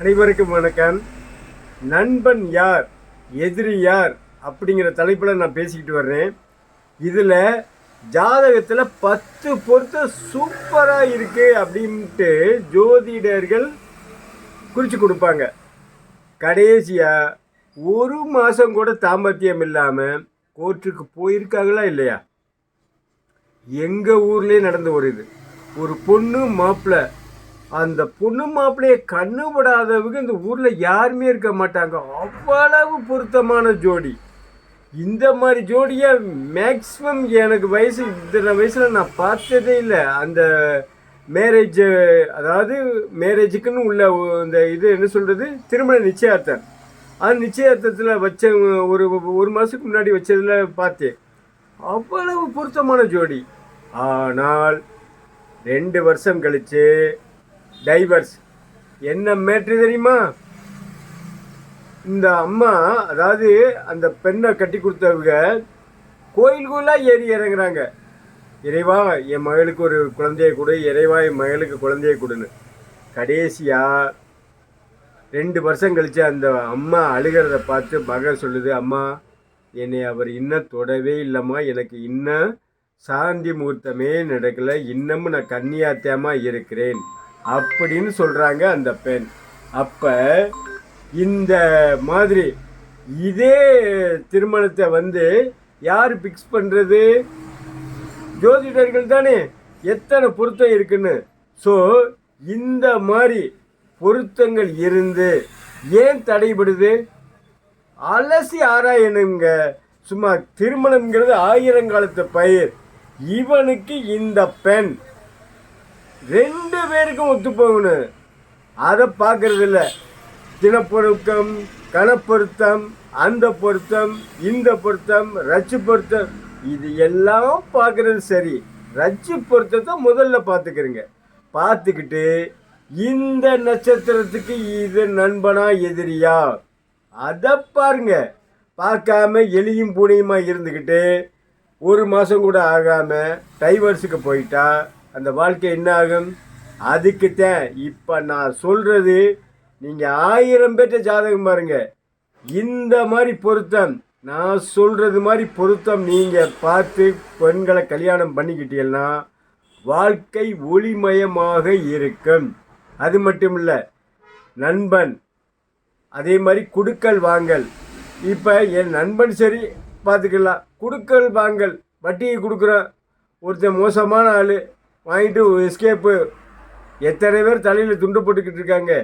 அனைவருக்கும் வணக்கம். நண்பன் யார்? எதிரி யார்? அப்படிங்கிற தலைப்பில் நான் பேசிக்கிட்டு வர்றேன். இதில் ஜாதகத்தில் பத்து பொருத்தம் சூப்பராக இருக்குது அப்படின்ட்டு ஜோதிடர்கள் குறித்து கொடுப்பாங்க. கடைசியாக ஒரு மாதம் கூட தாம்பத்தியம் இல்லாமல் கோர்ட்டுக்கு போயிருக்காங்களா இல்லையா? எங்கள் ஊர்லேயே நடந்து ஒரு இது. ஒரு பொண்ணு மாப்பிள்ளை அந்த பொண்ணு மாப்பிள்ளைய கண்ணு விடாதவங்க இந்த ஊரில் யாருமே இருக்க மாட்டாங்க. அவ்வளவு பொருத்தமான ஜோடி. இந்த மாதிரி ஜோடியை மேக்ஸிமம் எனக்கு வயசு இத்தனை வயசில் நான் பார்த்ததே இல்லை. அந்த மேரேஜ் அதாவது மேரேஜுக்குன்னு உள்ள இந்த இது என்ன சொல்கிறது திருமண நிச்சயார்த்தம். அந்த நிச்சயார்த்தத்தில் வச்ச ஒரு ஒரு மாதத்துக்கு முன்னாடி வச்சதில் பார்த்தேன். அவ்வளவு பொருத்தமான ஜோடி. ஆனால் ரெண்டு வருஷம் கழித்து டைவர்ஸ். என்ன மேட்ரு தெரியுமா? இந்த அம்மா அதாவது அந்த பெண்ணை கட்டி கொடுத்தவங்க கோயில் கோயிலாக ஏறி இறங்குறாங்க. இறைவா என் மகளுக்கு ஒரு குழந்தையை கொடு இறைவா என் மகளுக்கு குழந்தையை கொடுன்னு. கடைசியாக ரெண்டு வருஷம் கழித்து அந்த அம்மா அழுகிறத பார்த்து மகள் சொல்லுது அம்மா என்னை அவர் இன்னும் தொடவே இல்லைம்மா. எனக்கு இன்னும் சாந்தி முகூர்த்தமே நடக்கல. இன்னமும் நான் கன்னியாத்தியமாக இருக்கிறேன். அப்படின்னு சொல்கிறாங்க அந்த பெண். அப்போ இந்த மாதிரி இதே திருமணத்தை வந்து யார் பிக்ஸ் பண்ணுறது ஜோதிடர்கள் தானே. எத்தனை பொருத்தம் இருக்குன்னு. ஸோ இந்த மாதிரி பொருத்தங்கள் இருந்து ஏன் தடைபடுது? அலசி ஆராயணுங்க. சும்மா திருமணம்ங்கிறது ஆயிரங்காலத்து பயிர். இவனுக்கு இந்த பெண் ரெண்டு பேருக்கும் ஒத்து போகணும். அதை பார்க்கறது இல்லை தினப்பொருத்தம் கணப்பொருத்தம் அந்த பொருத்தம் இந்த பொருத்தம் ரச்சு பொருத்தம். இது எல்லாம் பார்க்கறது சரி. ரச்சு பொருத்தத்தை முதல்ல பார்த்துக்கிறங்க. பார்த்துக்கிட்டு இந்த நட்சத்திரத்துக்கு இது நண்பனா எதிரியா? அதை பாருங்க. பார்க்காம எலியும் பூனையுமா இருந்துக்கிட்டு ஒரு மாதம் கூட ஆகாமல் டைவர்ஸுக்கு போயிட்டா அந்த வாழ்க்கை என்ன ஆகும் அதுக்குத்தான் இப்போ நான் சொல்கிறது நீங்கள் ஆயிரம் பேர்ட்ட ஜாதகம் பாருங்கள் இந்த மாதிரி பொருத்தம் நான் சொல்கிறது மாதிரி பொருத்தம் நீங்கள் பார்த்து பெண்களை கல்யாணம் பண்ணிக்கிட்டீங்கன்னா வாழ்க்கை ஒளிமயமாக இருக்கும். அது மட்டும் இல்லை நண்பன் அதே மாதிரி குடுக்கல் வாங்கல். இப்போ என் நண்பன் சரி பார்த்துக்கலாம். குடுக்கல் வாங்கல் வட்டியை கொடுக்குறோம் ஒருத்தன் மோசமான ஆள் வாங்கிட்டு எஸ்கேப்பு எத்தனை பேர் தலையில் துண்டு போட்டுக்கிட்டு இருக்காங்க.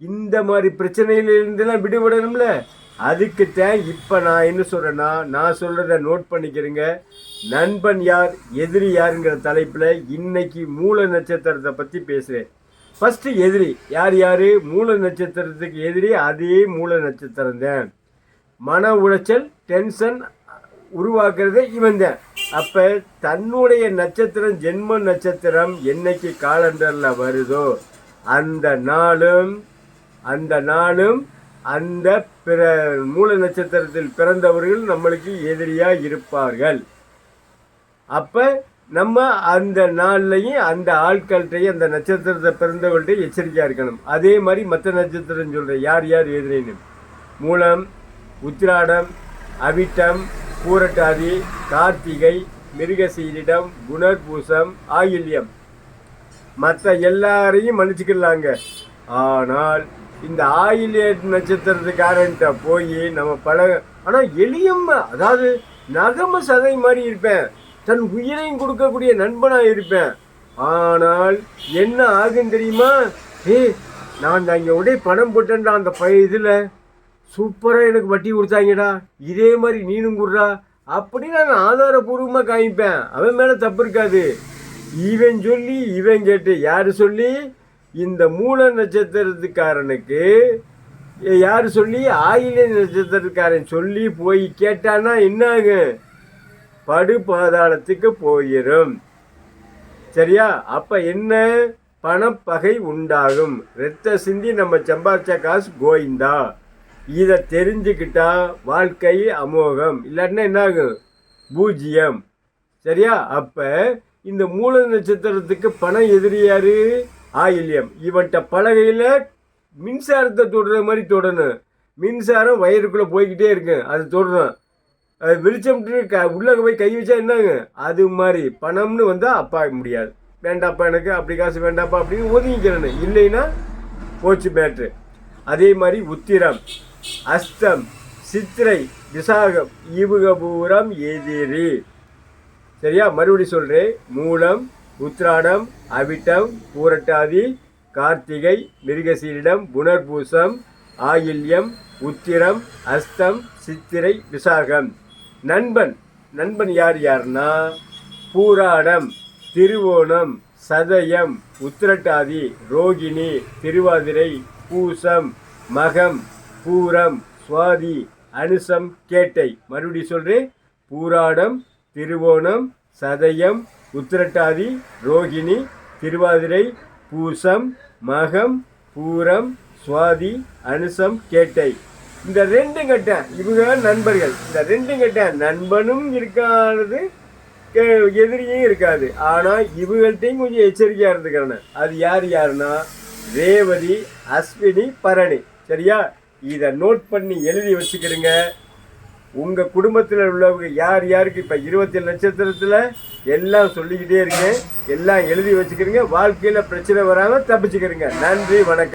இந்த மாதிரி பிரச்சனையிலிருந்துலாம் விடுபடணும்ல? அதுக்குத்தான் இப்போ நான் என்ன சொல்கிறேன்னா நான் சொல்கிறத நோட் பண்ணிக்கிறேங்க. நண்பன் யார் எதிரி யாருங்கிற தலைப்பில் இன்னைக்கு மூல நட்சத்திரத்தை பற்றி பேசுகிறேன் ஃபஸ்ட்டு எதிரி. யார் யார்? மூல நட்சத்திரத்துக்கு எதிரி அதே மூல நட்சத்திரம் தான் மன உளைச்சல் டென்ஷன் உருவாக்குறது இவன் தான். அப்போ தன்னுடைய நட்சத்திரம் ஜென்ம நட்சத்திரம் என்னைக்கு காலண்டரில் வருதோ அந்த நாளும் அந்த நாளும் அந்த பிற மூல நட்சத்திரத்தில் பிறந்தவர்கள் நம்மளுக்கு எதிரியாக இருப்பார்கள். அப்போ நம்ம அந்த நாள்லையும் அந்த ஆட்கள்கிட்டையும் அந்த நட்சத்திரத்தை பிறந்தவர்கள்ட்ட எச்சரிக்கையாக இருக்கணும். அதே மாதிரி மற்ற நட்சத்திரம் சொல்கிறேன் யார் யார் எதிரின்னு. மூலம் உத்திராடம் அவிட்டம் பூரட்டாதி கார்த்திகை மிருகசீரிடம் குணர்பூசம் ஆயில்யம். மற்ற எல்லாரையும் மன்னிச்சுக்கலாங்க. ஆனால் இந்த ஆயில்ய நட்சத்திரத்துக்காரன்ட்ட போய் நம்ம பழக ஆனால் எளியம் அதாவது நகம சதை மாதிரி இருப்பேன். தன் உயிரையும் கொடுக்கக்கூடிய நண்பனாக இருப்பேன். ஆனால் என்ன ஆகும் தெரியுமா? ஏ நான் அங்கே உடைய பணம் போட்டேன்டா அந்த பய இதில். சூப்பராக எனக்கு வட்டி கொடுத்தாங்கடா. இதே மாதிரி நீனும் கொடுறா. அப்படின்னு நான் ஆதாரபூர்வமாக காமிப்பேன். அவன் மேலே தப்பு இருக்காது. இவன் சொல்லி இவன் கேட்டு. யார் சொல்லி? இந்த மூல நட்சத்திரத்துக்காரனுக்கு யார் சொல்லி? ஆயில நட்சத்திரத்துக்காரன் சொல்லி போய் கேட்டான்னா என்ன ஆகும்? படு பாதாளத்துக்கு போயிடும் சரியா? அப்போ என்ன? பணப்பகை உண்டாகும். ரத்த சிந்தி நம்ம சம்பாரிச்ச காசு கோயிந்தா. இதை தெரிஞ்சுக்கிட்டா வாழ்க்கை அமோகம். இல்லாட்டினா என்ன ஆகும் பூஜ்ஜியம். சரியா? அப்போ இந்த மூல நட்சத்திரத்துக்கு பணம் எதிரியாரு ஆயில்யம். இவன்கிட்ட பலகையில் மின்சாரத்தை தொடுற மாதிரி தொடணும். மின்சாரம் வயருக்குள்ளே போய்கிட்டே இருக்கு. அது தொடரும் அது வெளிச்சம்ட்டு க உள்ளே போய் கை வச்சா என்னங்க அது மாதிரி. பணம்னு வந்தால் அப்பா முடியாது. வேண்டாப்பா எனக்கு அப்படி காசு வேண்டாப்பா அப்படின்னு ஒதுங்கிக்கிறேன்னு இல்லைன்னா போச்சு மேட்ரு அதே மாதிரி உத்திரம். அஸ்தம் சித்திரை விசாகம் இவுக பூரம் எதிரி சரியா? மறுபடி சொல்கிறேன் மூலம் உத்ராடம் அவிட்டம் பூரட்டாதி கார்த்திகை மிருகசீரிடம் புனர்பூசம் ஆயில்யம் உத்திரம் அஸ்தம் சித்திரை விசாகம். நண்பன். நண்பன் யார் யார்னா? பூராடம் திருவோணம் சதயம் உத்திரட்டாதி ரோகிணி திருவாதிரை பூசம் மகம் பூரம் சுவாதி அனுசம் கேட்டை. மறுபடி சொல்கிறேன் பூராடம் திருவோணம் சதயம் உத்திரட்டாதி ரோகிணி திருவாதிரை பூசம் மகம் பூரம் சுவாதி அனுசம் கேட்டை. இந்த ரெண்டு கட்ட இவங்க நண்பர்கள். இந்த ரெண்டு கட்ட நண்பனும் இருக்காது எதிரியும் இருக்காது. ஆனால் இவங்கள்ட்டையும் கொஞ்சம் எச்சரிக்கையாக இருந்துக்கிறேன் அது யார் யாருன்னா ரேவதி அஸ்வினி பரணி. சரியா? இதை நோட் பண்ணி எழுதி வச்சுக்கிடுங்க. உங்கள் குடும்பத்தில் உள்ளவங்க யார் யாருக்கு இப்போ இருபத்தி நட்சத்திரத்தில் எல்லாம் சொல்லிக்கிட்டே இருக்கேன் எல்லாம் எழுதி வச்சுக்கிறீங்க வாழ்க்கையில் பிரச்சனை வராமல் தப்பிச்சுக்கிறீங்க நன்றி வணக்கம்.